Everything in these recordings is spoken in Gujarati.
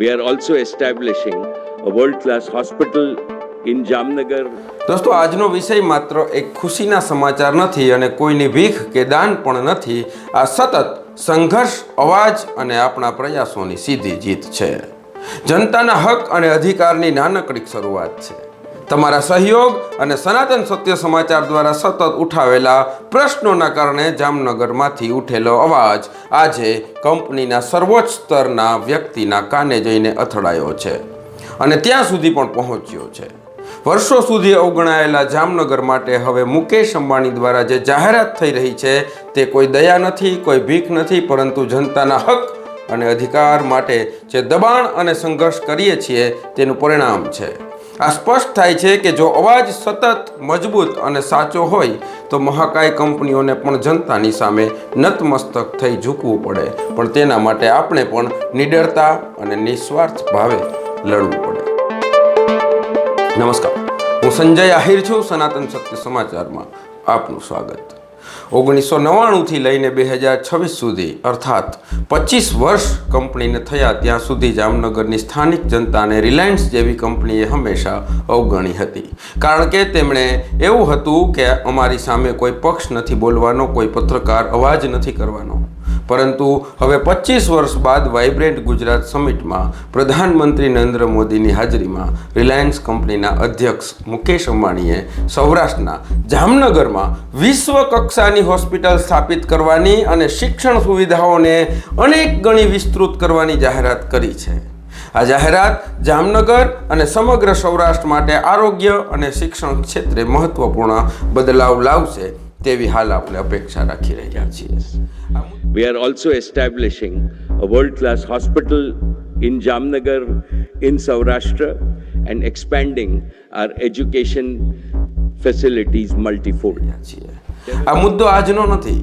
We are also establishing a world class hospital in Jamnagar. દોસ્તો, આજનો વિષય માત્ર એક ખુશીના સમાચાર નથી અને કોઈની ભીખ કે દાન પણ નથી. આ સતત સંઘર્ષ, અવાજ અને આપણા પ્રયાસોની સીધી જીત છે. જનતાના હક અને અધિકારની નાનકડી શરૂઆત છે. તમારા સહયોગ અને સનાતન સત્ય સમાચાર દ્વારા સતત ઉઠાવેલા પ્રશ્નોના કારણે જામનગરમાંથી ઉઠેલો અવાજ આજે કંપનીના સર્વોચ્ચ સ્તરના વ્યક્તિના કાને જઈને અથડાયો છે અને ત્યાં સુધી પણ પહોંચ્યો છે. વર્ષો સુધી અવગણાયેલા જામનગર માટે હવે મુકેશ અંબાણી દ્વારા જે જાહેરાત થઈ રહી છે તે કોઈ દયા નથી, કોઈ ભીખ નથી, પરંતુ જનતાના હક અને અધિકાર માટે જે દબાણ અને સંઘર્ષ કરીએ છીએ તેનું પરિણામ છે. આ સ્પષ્ટ થાય છે કે જો અવાજ સતત મજબૂત અને સાચો હોય, તો મહાકાય કંપનીઓને પણ જનતાની સામે નતમસ્તક થઈ ઝૂકવું પડે. પણ તેના માટે આપણે પણ નિડરતા અને નિસ્વાર્થ ભાવે લડવું પડે. નમસ્કાર. હું સંજય આહિર છું, સનાતન શક્તિ સમાચારમાં આપનું સ્વાગત. ઓગણીસો નવ્વાણુંથી લઈને બે હજાર છવ્વીસ સુધી, અર્થાત પચીસ વર્ષ કંપનીને થયા ત્યાં સુધી જામનગરની સ્થાનિક જનતાને રિલાયન્સ જેવી કંપનીએ હંમેશા અવગણી હતી. કારણ કે તેમણે એવું હતું કે અમારી સામે કોઈ પક્ષ નથી બોલવાનો, કોઈ પત્રકાર અવાજ નથી કરવાનો. પરંતુ હવે પચીસ વર્ષ બાદ વાઇબ્રન્ટ ગુજરાત સમિટમાં પ્રધાનમંત્રી નરેન્દ્ર મોદીની હાજરીમાં રિલાયન્સ કંપનીના અધ્યક્ષ મુકેશ અંબાણીએ સૌરાષ્ટ્રના જામનગરમાં વિશ્વ કક્ષાની હોસ્પિટલ સ્થાપિત કરવાની અને શિક્ષણ સુવિધાઓને અનેક ગણી વિસ્તૃત કરવાની જાહેરાત કરી છે. આ જાહેરાત જામનગર અને સમગ્ર સૌરાષ્ટ્ર માટે આરોગ્ય અને શિક્ષણ ક્ષેત્રે મહત્વપૂર્ણ બદલાવ લાવશે તેવી હાલ આપણે અપેક્ષા રાખી રહ્યા છીએ. We are also establishing a world class hospital in Jamnagar in Saurashtra and expanding our education facilities multifold. આ મુદ્દો આજનો નથી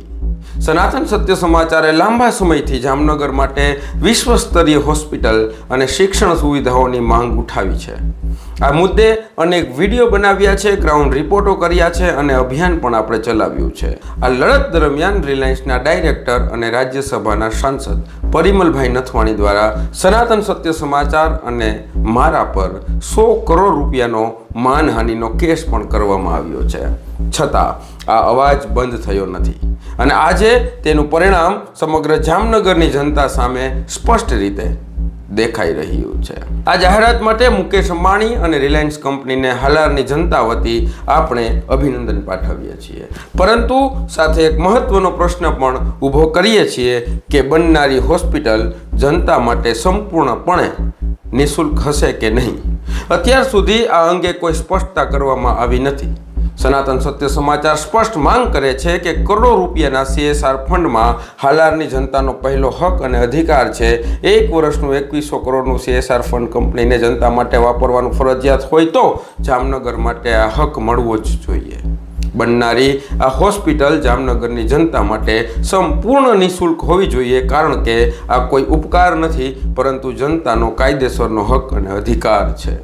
સનાતન સત્ય સમાચારે લાંબા સમયથી જામનગર માટે વિશ્વ સ્તરીય હોસ્પિટલ અને શિક્ષણ સુવિધાઓની માંગ ઉઠાવી છે. આ મુદ્દે અનેક વીડિયો બનાવ્યા છે, ગ્રાઉન્ડ રિપોર્ટો કર્યા છે અને અભિયાન પણ આપણે ચલાવ્યું છે. આ લડત દરમિયાન રિલાયન્સના ડાયરેક્ટર અને રાજ્યસભાના સાંસદ પરિમલભાઈ નથવાણી દ્વારા સનાતન સત્ય સમાચાર અને મારા પર સો કરોડ રૂપિયાનો માનહાનિનો કેસ પણ કરવામાં આવ્યો છે. છતાં આ અવાજ બંધ થયો નથી અને આજે તેનું પરિણામ સમગ્ર જામનગરની જનતા સામે સ્પષ્ટ રીતે દેખાઈ રહ્યું છે. આ જાહેરાત માટે મુકેશ અંબાણી અને રિલાયન્સ કંપનીને હાલારની જનતા વતી આપણે અભિનંદન પાઠવીએ છીએ. પરંતુ સાથે એક મહત્વનો પ્રશ્ન પણ ઊભો કરીએ છીએ કે બનનારી હોસ્પિટલ જનતા માટે સંપૂર્ણપણે નિઃશુલ્ક હશે કે નહીં? અત્યાર સુધી આ અંગે કોઈ સ્પષ્ટતા કરવામાં આવી નથી. સનાતન સત્ય સમાચાર સ્પષ્ટ માંગ કરે છે કે કરોડો રૂપિયાના સીએસઆર ફંડમાં હાલારની જનતાનો પહેલો હક અને અધિકાર છે. એક વર્ષનું એકવીસો કરોડનું સીએસઆર ફંડ કંપનીને જનતા માટે વાપરવાનું ફરજિયાત હોય તો જામનગર માટે આ હક મળવો જ જોઈએ. બનનારી આ હોસ્પિટલ જામનગરની જનતા માટે સંપૂર્ણ નિઃશુલ્ક હોવી જોઈએ કારણ કે આ કોઈ ઉપકાર નથી, પરંતુ જનતાનો કાયદેસરનો હક અને અધિકાર છે.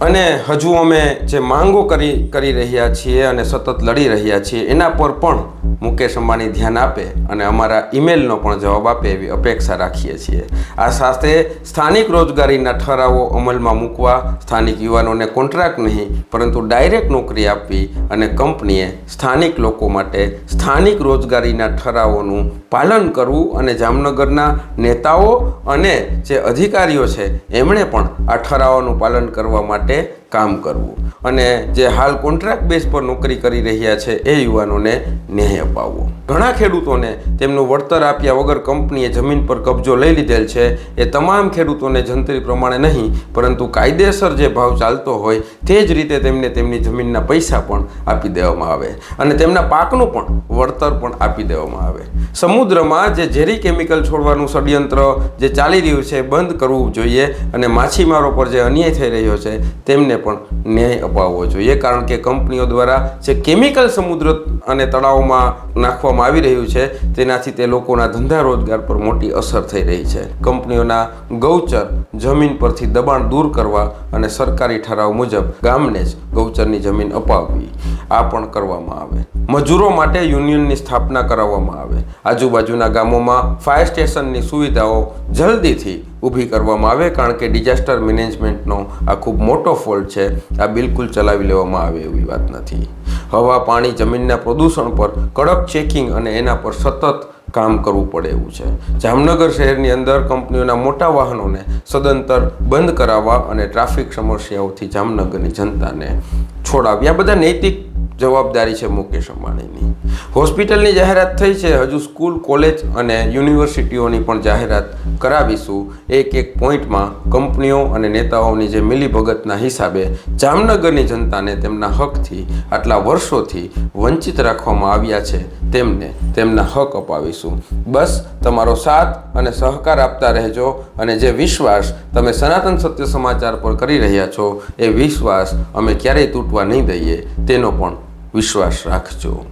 અને હજુ અમે જે માંગો કરી કરી રહ્યા છીએ અને સતત લડી રહ્યા છીએ, એના પર પણ મુકેશ અંબાણી ધ્યાન આપે અને અમારા ઈમેલનો પણ જવાબ આપે એવી અપેક્ષા રાખીએ છીએ. આ સાથે સ્થાનિક રોજગારીના ઠરાવો અમલમાં મૂકવા, સ્થાનિક યુવાનોને કોન્ટ્રાક્ટ નહીં, પરંતુ ડાયરેક્ટ નોકરી આપવી અને કંપનીએ સ્થાનિક લોકો માટે સ્થાનિક રોજગારીના ઠરાવોનું પાલન કરવું અને જામનગરના નેતાઓ અને જે અધિકારીઓ છે, એમણે પણ આ ઠરાવોનું પાલન કરવા માટે માટે કામ કરવું. અને જે હાલ કોન્ટ્રાક્ટ બેઝ પર નોકરી કરી રહ્યા છે, એ યુવાનોને ન્યાય અપાવવો. ઘણા ખેડૂતોને તેમનું વળતર આપ્યા વગર કંપનીએ જમીન પર કબજો લઈ લીધેલ છે. એ તમામ ખેડૂતોને જંત્રી પ્રમાણે નહીં, પરંતુ કાયદેસર જે ભાવ ચાલતો હોય, તે જ રીતે તેમને તેમની જમીનના પૈસા પણ આપી દેવામાં આવે. અને તેમના પાકનું પણ વળતર પણ આપી દેવામાં આવે. સમુદ્રમાં જે ઝેરી કેમિકલ છોડવાનું ષડયંત્ર જે ચાલી રહ્યું છે બંધ કરવું જોઈએ. અને માછીમારો પર જે અન્યાય થઈ રહ્યો છે, તેમને પણ ન્યાય અપાવવો જોઈએ. કારણ કે કંપનીઓ દ્વારા જે કેમિકલ સમુદ્ર અને તળાવમાં નાખવામાં આવી રહ્યું છે, તેનાથી તે લોકોના ધંધા રોજગાર પર મોટી અસર થઈ રહી છે. કંપનીઓના ગૌચર જમીન પરથી દબાણ દૂર કરવા અને સરકારી ઠરાવ મુજબ ગામને જ ગૌચરની જમીન અપાવવી, આ પણ કરવામાં આવે. મજૂરો માટે યુનિયનની સ્થાપના કરાવવામાં આવે. આજુબાજુના ગામોમાં ફાયર સ્ટેશનની સુવિધાઓ જલ્દીથી ઊભી કરવામાં આવે, કારણ કે ડિઝાસ્ટર મેનેજમેન્ટનો આ ખૂબ મોટો ફોલ્ટ છે. આ બિલકુલ ચલાવી લેવામાં આવે એવી વાત નથી. હવા, પાણી, જમીનના પ્રદૂષણ પર કડક ચેકિંગ અને એના પર સતત કામ કરવું પડે એવું છે. જામનગર શહેરની અંદર કંપનીઓના મોટા વાહનોને સદંતર બંધ કરાવવા અને ટ્રાફિક સમસ્યાઓથી જામનગરની જનતાને છોડાવી આ બધા નૈતિક જવાબદારી છે મુકેશ અંબાણીની. હોસ્પિટલની જાહેરાત થઈ છે. હજુ સ્કૂલ, કોલેજ અને યુનિવર્સિટીઓની પણ જાહેરાત કરાવીશું. એક એક પોઈન્ટમાં કંપનીઓ અને નેતાઓની જે મિલીભગતના હિસાબે જામનગરની જનતાને તેમના હકથી આટલા વર્ષોથી વંચિત રાખવામાં આવ્યા છે, તેમને તેમના હક અપાવીશું. બસ, તમારો સાથ અને સહકાર આપતા રહેજો અને જે વિશ્વાસ તમે સનાતન સત્ય સમાચાર પર કરી રહ્યા છો, એ વિશ્વાસ અમે ક્યારેય તૂટવા નહીં દઈએ. તેનો પણ વિશ્વાસ રાખજો.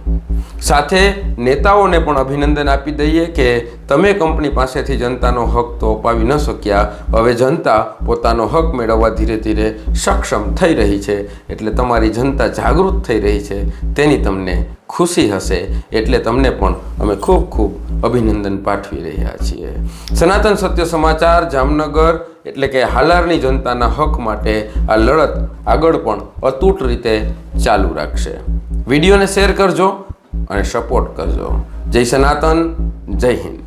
સાથે નેતાઓને પણ અભિનંદન આપી દઈએ કે તમે કંપની પાસેથી જનતાનો હક તો અપાવી ન શક્યા. હવે જનતા પોતાનો હક મેળવવા ધીરે ધીરે સક્ષમ થઈ રહી છે. એટલે તમારી જનતા જાગૃત થઈ રહી છે. તેની તમને ખુશી હશે. એટલે તમને પણ અમે ખૂબ ખૂબ અભિનંદન પાઠવી રહ્યા છીએ. સનાતન સત્ય સમાચાર, જામનગર, એટલે કે હાલારની જનતાના હક માટે આ લડત આગળ પણ અતૂટ રીતે ચાલુ રાખશે. વિડીયોને શેર કરજો અને સપોર્ટ કરજો. જય સનાતન, જય હિન્દ.